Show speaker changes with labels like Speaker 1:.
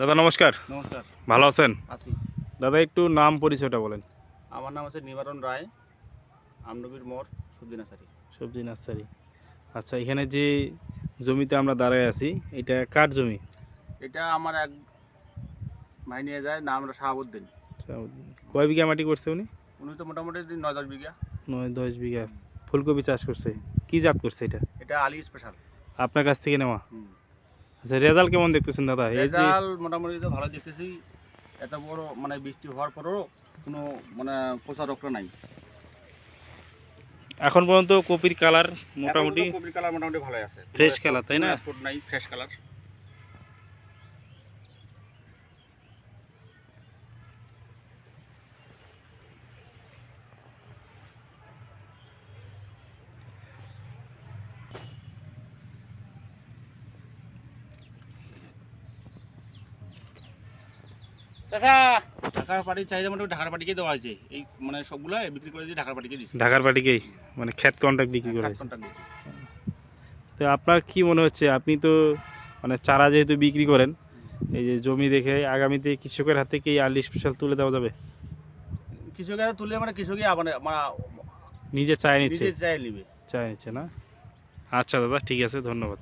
Speaker 1: দাদা নমস্কার।
Speaker 2: নমস্কার।
Speaker 1: ভালো আছেন?
Speaker 2: আছি।
Speaker 1: দাদা একটু নাম পরিচয়টা বলেন।
Speaker 2: আমার নাম আছে নিবারণ রায় আমনবীর মোড় সবজি নার্সারি।
Speaker 1: সবজি নার্সারি। আচ্ছা এখানে যে জমিতে আমরা দাঁড়ায় আছি এটা কার জমি?
Speaker 2: এটা আমার এক ভাই নিয়ে যায় নাম শাহাবুদ্দিন।
Speaker 1: কয় বিঘা মাটি করছে উনি?
Speaker 2: উনি তো মোটামুটি নয় দশ বিঘা।
Speaker 1: নয় দশ বিঘা। ফুলকপি চাষ করছে। কি জাত করছে এটা?
Speaker 2: এটা আলি স্পেশাল
Speaker 1: আপনার কাছ থেকে নেওয়া? আচ্ছা রেজাল্ট কেমন দেখতেছেন দাদা?
Speaker 2: রেজাল্ট মোটামুটি তো ভালো দেখতেছি। এত বড় মানে বৃষ্টি হওয়ার পরেও কোনো মানে পোষা রোগটা নাই।
Speaker 1: এখন পর্যন্ত কপির কালার মোটামুটি
Speaker 2: কপির কালার মোটামুটি ভালোই আছে।
Speaker 1: ফ্রেশ কালার তাই না?
Speaker 2: নাই ফ্রেশ কালার। ঢাকার চাহিদা মোটামুটি ঢাকার পাটিকে দেওয়া হয়েছে। এই মানে সবগুলো বিক্রি করে দিয়ে ঢাকার পাটিকে দিচ্ছে।
Speaker 1: ঢাকার পাটিকেই? মানে খ্যাত কন্ট্রাক্ট বিক্রি করে। তো আপনার কি মনে হচ্ছে? আপনি তো মানে চারা যেহেতু বিক্রি করেন এই যে জমি দেখে আগামীতে কৃষকের হাতে কি আর্লি স্পেশাল তুলে দেওয়া যাবে?
Speaker 2: কৃষকেরা তুলে মানে কৃষকই মানে মানে
Speaker 1: নিজে চায় নিচ্ছে?
Speaker 2: নিজে চাই নিবে।
Speaker 1: চায় নিচ্ছে না? আচ্ছা দাদা ঠিক আছে ধন্যবাদ।